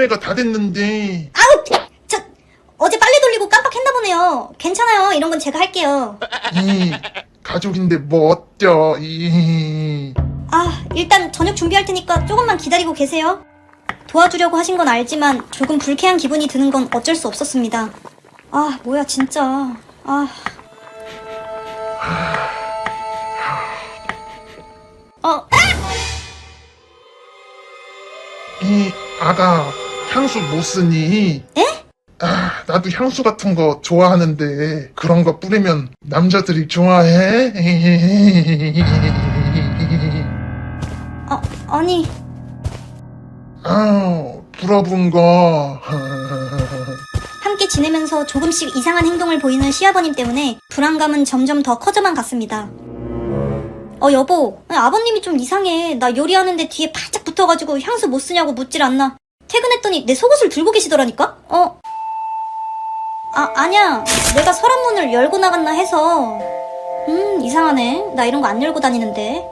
빨래가 다 됐는데. 아우, 저 어제 빨래 돌리고 깜빡했나 보네요. 괜찮아요. 이런 건 제가 할게요. 이, 가족인데 뭐 어때요? 이. 아, 일단 저녁 준비할 테니까 조금만 기다리고 계세요. 도와주려고 하신 건 알지만 조금 불쾌한 기분이 드는 건 어쩔 수 없었습니다. 아, 뭐야, 진짜. 아. 어, 이, 아가, 향수 못 쓰니? 에? 아, 나도 향수 같은 거 좋아하는데, 그런 거 뿌리면 남자들이 좋아해? 어, 아니, 아우, 불어분 거. 함께 지내면서 조금씩 이상한 행동을 보이는 시아버님 때문에 불안감은 점점 더 커져만 갔습니다. 어, 여보. 아버님이 좀 이상해. 나 요리하는데 뒤에 바짝 붙어가지고 향수 못 쓰냐고 묻질 않나. 퇴근했더니 내 속옷을 들고 계시더라니까? 어? 아, 아니야. 내가 서랍문을 열고 나갔나 해서. 음, 이상하네. 나 이런 거 안 열고 다니는데.